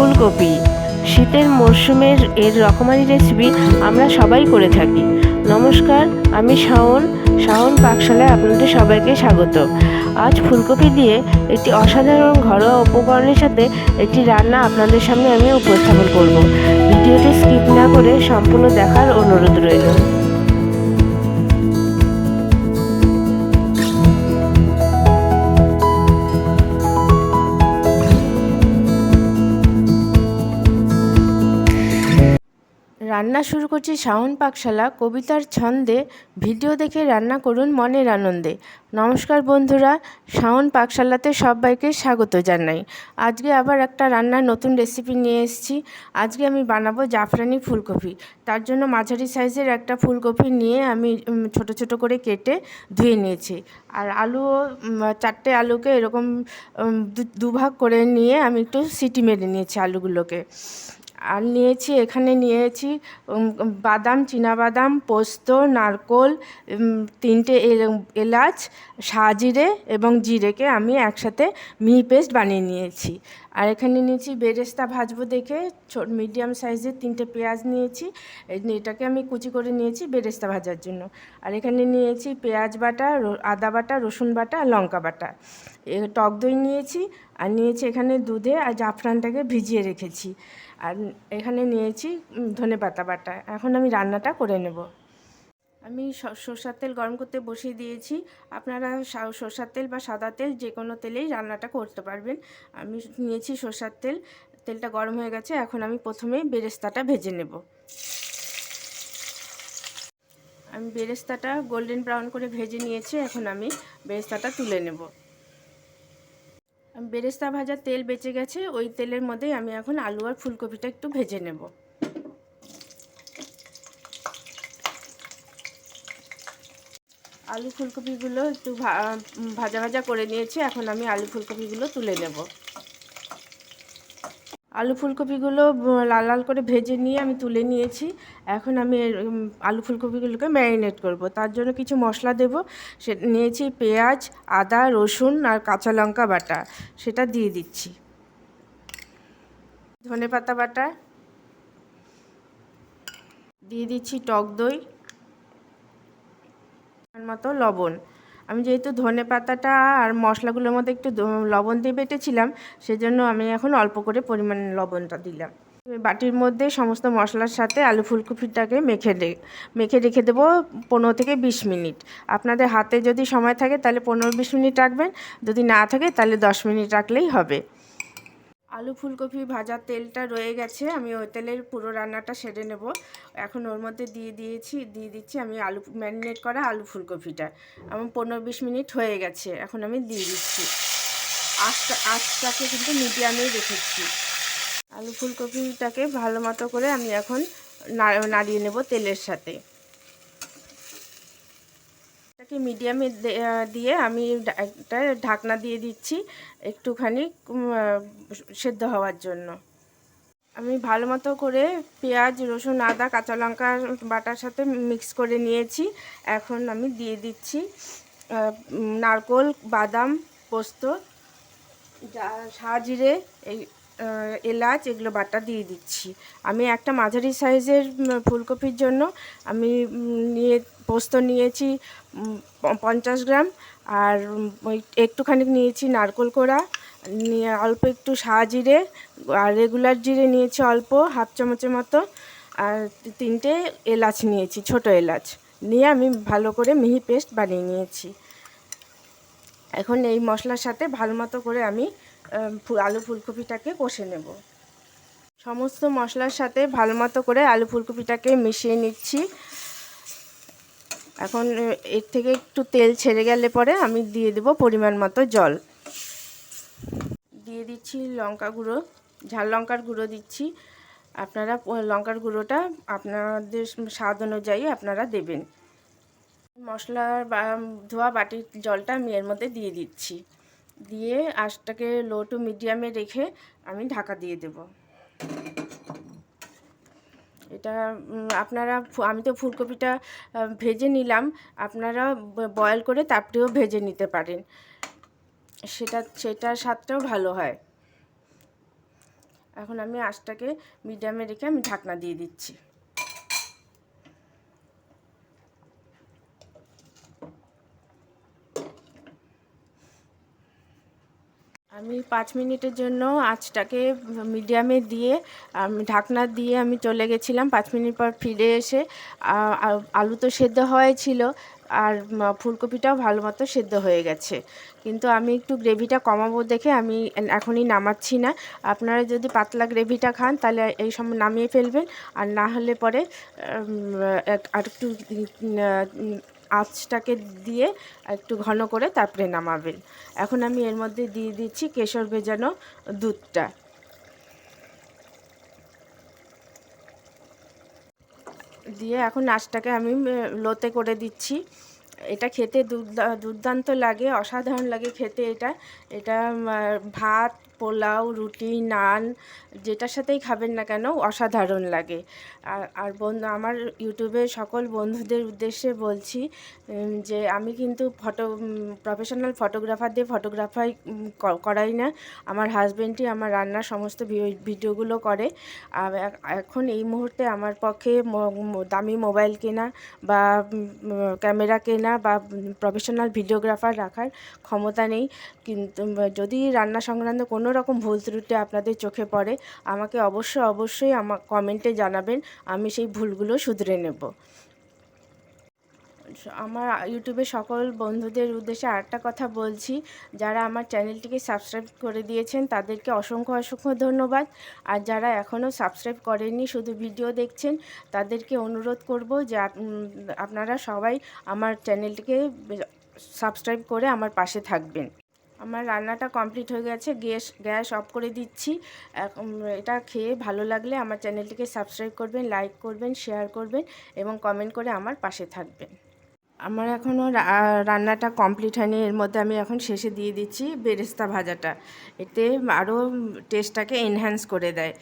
ফুলকপি। শীতের মরশুমের এর রকমারি রেসিপি আমরা সবাই করে থাকি। নমস্কার, আমি শাওন। শাওন পাকশালায় আপনাদের সবাইকে স্বাগত। আজ ফুলকপি দিয়ে একটি অসাধারণ ঘরোয়া উপকরণের সাথে একটি রান্না আপনাদের সামনে আমি উপস্থাপন করব। ভিডিওটি স্কিপ না করে সম্পূর্ণ দেখার অনুরোধ রইল। রান্না শুরু করছি শাওন পাকশালা, কবিতার ছন্দে। ভিডিও দেখে রান্না করুন মনের আনন্দে। নমস্কার বন্ধুরা, শাওন পাকশালাতে সবাইকে স্বাগত জানাই। আজকে আবার একটা রান্নার নতুন রেসিপি নিয়ে এসেছি। আজকে আমি বানাবো জাফরানি ফুলকপি। তার জন্য মাঝারি সাইজের একটা ফুলকপি নিয়ে আমি ছোট ছোট করে কেটে ধুয়ে নিয়েছি। আর আলুও চারটে আলুকে এরকম দুভাগ করে নিয়ে আমি একটু সিটি মেরে নিয়েছি আলুগুলোকে। আর নিয়েছি, এখানে নিয়েছি বাদাম বাদাম পোস্ত, নারকোল তিনটে এলাচ, সাজিরে এবং জিরেকে আমি একসাথে মিহি পেস্ট বানিয়ে নিয়েছি। আর এখানে নিয়েছি বেরেস্তা ভাজবো দেখে ছোট মিডিয়াম সাইজের তিনটে পেঁয়াজ নিয়েছি এটাকে আমি কুচি করে নিয়েছি বেরেস্তা ভাজার জন্য। আর এখানে নিয়েছি পেঁয়াজ বাটা আদা বাটা, রসুন বাটা, লঙ্কা বাটা। টক দই নিয়েছি, আর নিয়েছি এখানে দুধে আর জাফরানটাকে ভিজিয়ে রেখেছি। আর এখানে নিয়েছি ধনে পাতা বাটা। এখন আমি রান্নাটা করে নেব। আমি সর্ষার তেল গরম করতে বসিয়ে দিয়েছি। আপনারা সর্ষার তেল বা সাদা তেল যে কোনো তেলেই রান্নাটা করতে পারবেন। আমি নিয়েছি সর্ষার তেল, তেলটা গরম হয়ে গেছে। এখন আমি প্রথমেই বেরেস্তাটা ভেজে নেব। আমি বেরেস্তাটা গোল্ডেন ব্রাউন করে ভেজে নিয়েছি। এখন আমি বেরেস্তাটা তুলে নেব। বেরেস্তা ভাজা তেল বেঁচে গেছে, ওই তেলের মধ্যেই আমি এখন আলু আর ফুলকপিটা একটু ভেজে নেব। আলু ফুলকপিগুলো একটু ভাজা ভাজা করে নিয়েছি, এখন আমি আলু ফুলকপিগুলো তুলে নেব। আলু ফুলকপিগুলো লাল লাল করে ভেজে নিয়ে আমি তুলে নিয়েছি। এখন আমি আলু ফুলকপিগুলোকে ম্যারিনেট করব। তার জন্য কিছু মশলা দেব। সে, নিয়েছি পেঁয়াজ, আদা, রসুন আর কাঁচা লঙ্কা বাটা। সেটা দিয়ে দিচ্ছি। ধনে পাতা বাটা। দিয়ে দিচ্ছি টক দই। মতো লবণ। আমি যেহেতু ধনে পাতাটা আর মশলাগুলোর মধ্যে একটু লবণ দিয়ে বেটেছিলাম, সেজন্য আমি এখন অল্প করে পরিমাণ লবণটা দিলাম। বাটির মধ্যে সমস্ত মশলার সাথে আলু ফুলকপিটাকে মেখে রে মেখে রেখে দেবো পনেরো থেকে বিশ মিনিট। আপনাদের হাতে যদি সময় থাকে তাহলে পনেরো বিশ মিনিট রাখবেন, যদি না থাকে তাহলে দশ মিনিট রাখলেই হবে। আলু ফুলকপি ভাজার তেলটা রয়ে গেছে, আমি ওই তেলের পুরো রান্নাটা সেরে নেব। এখন ওর মধ্যে দিয়ে দিয়েছি, দিয়ে দিচ্ছি আমি আলু ম্যারিনেট করা আলু ফুলকপিটা। আমার পনেরো বিশ মিনিট হয়ে গেছে, এখন আমি দিয়ে দিচ্ছি। আঁচটা আঁচটাকে কিন্তু মিডিয়ামেই রেখেছি। আলু ফুলকপিটাকে ভালো মতো করে আমি এখন নাড়িয়ে নেব তেলের সাথে। এটাকে মিডিয়ামে দিয়ে আমি একটা ঢাকনা দিয়ে দিচ্ছি একটুখানি সেদ্ধ হওয়ার জন্য। আমি ভালো মতো করে পেঁয়াজ, রসুন, আদা, কাঁচা লঙ্কা বাটার সাথে মিক্স করে নিয়েছি। এখন আমি দিয়ে দিচ্ছি নারকোল, বাদাম, পোস্ত, যা- সাজিরে এই এলাচ, এগুলো বাটা দিয়ে দিচ্ছি। আমি একটা মাঝারি সাইজের ফুলকপির জন্য আমি নিয়ে, পোস্ত নিয়েছি পঞ্চাশ গ্রাম। আর একটুখানি নিয়েছি নারকোল কোড়া। নিয়ে অল্প একটু সাজিরে আর রেগুলার জিরে নিয়েছি অল্প, হাফ চামচের মতো। আর তিনটে এলাচ নিয়েছি, ছোট এলাচ। নিয়ে আমি ভালো করে মিহি পেস্ট বানিয়ে নিয়েছি। এখন এই মশলার সাথে ভালো মতো করে আমি আলু ফুলকপিটাকে কষে নেব। সমস্ত মশলার সাথে ভালো মতো করে আলু ফুলকপিটাকে মিশিয়ে নিচ্ছি। এখন এর থেকে একটু তেল ছেড়ে গেলে পরে আমি দিয়ে দেব পরিমাণ মতো জল। দিয়ে দিচ্ছি লঙ্কা গুঁড়ো। ঝাল লঙ্কার গুঁড়ো দিচ্ছি। আপনারা লঙ্কার গুঁড়োটা আপনাদের স্বাদ অনুযায়ী আপনারা দেবেন। মশলার বা, ধোয়া বাটির জলটা আমি এর মধ্যে দিয়ে দিচ্ছি। দিয়ে আঁচটাকে লো টু মিডিয়ামে রেখে আমি ঢাকা দিয়ে দেব। এটা আপনারা আমি তো ফুলকপিটা ভেজে নিলাম। আপনারা বয়েল করে তারপরেও ভেজে নিতে পারেন। সেটা, সেটার স্বাদটাও ভালো হয়। এখন আমি আঁচটাকে মিডিয়ামে রেখে আমি ঢাকনা দিয়ে দিচ্ছি। আমি পাঁচ মিনিটের জন্য আঁচটাকে মিডিয়ামে দিয়ে, আমি, ঢাকনা দিয়ে আমি চলে গেছিলাম। পাঁচ মিনিট পর ফিরে এসে আলু তো সেদ্ধ হয়েছিল আর ফুলকপিটাও ভালো মতো সেদ্ধ হয়ে গেছে। কিন্তু আমি একটু গ্রেভিটা কমাবো দেখে আমি এখনই নামাচ্ছি না। আপনারা যদি পাতলা গ্রেভিটা খান, তাহলে এই সময় নামিয়ে ফেলবেন। আর না হলে পরে আর একটু আঁচটাকে দিয়ে একটু ঘন করে তারপরে নামাবেন। এখন আমি এর মধ্যে দিয়ে দিচ্ছি কেশর ভেজানো দুধটা। দিয়ে এখন আঁচটাকে আমি লোতে করে দিচ্ছি। এটা খেতে দুর্দা- দুর্দান্ত লাগে, অসাধারণ লাগে খেতে এটা। এটা ভাত পোলাও, রুটি, নান, যেটার সাথেই খাবেন না কেন, অসাধারণ লাগে। আর আর বন্ধু আমার ইউটিউবে সকল বন্ধুদের উদ্দেশ্যে বলছি যে আমি কিন্তু ফটো প্রফেশনাল ফটোগ্রাফার দিয়ে ফটোগ্রাফার করাই না। আমার হাজবেন্ডই আমার রান্নার সমস্ত ভিডিওগুলো করে। আর এখন এই মুহূর্তে আমার পক্ষে দামি মোবাইল কেনা বা ক্যামেরা কেনা বা প্রফেশনাল ভিডিওগ্রাফার রাখার ক্ষমতা নেই। কিন্তু যদি রান্না সংক্রান্ত কোনো রকম ভুল ত্রুটি আপনাদের চোখে পড়ে, আমাকে অবশ্যই অবশ্যই আমার কমেন্টে জানাবেন, আমি সেই ভুলগুলো শুধরে নেব। আমার ইউটিউবে সকল বন্ধুদের উদ্দেশ্যে আরেকটা কথা বলছি, যারা আমার চ্যানেলটিকে সাবস্ক্রাইব করে দিয়েছেন, তাদেরকে অসংখ্য অসংখ্য ধন্যবাদ। আর যারা এখনও সাবস্ক্রাইব করেননি, শুধু ভিডিও দেখছেন, তাদেরকে অনুরোধ করব যে আপনারা সবাই আমার চ্যানেলটিকে সাবস্ক্রাইব করে আমার পাশে থাকবেন। আমার রান্নাটা কমপ্লিট হয়ে গেছে, গ্যাস গ্যাস অফ করে দিচ্ছি। এটা খেয়ে ভালো লাগলে আমার চ্যানেলটিকে সাবস্ক্রাইব করবেন লাইক করবেন শেয়ার করবেন এবং কমেন্ট করে আমার পাশে থাকবেন। আমার এখনও রান্নাটা কমপ্লিট হয়নি, এর মধ্যে আমি এখন শেষে দিয়ে দিচ্ছি বেরেস্তা ভাজাটা। এতে আরও টেস্টটাকে এনহ্যান্স করে দেয়।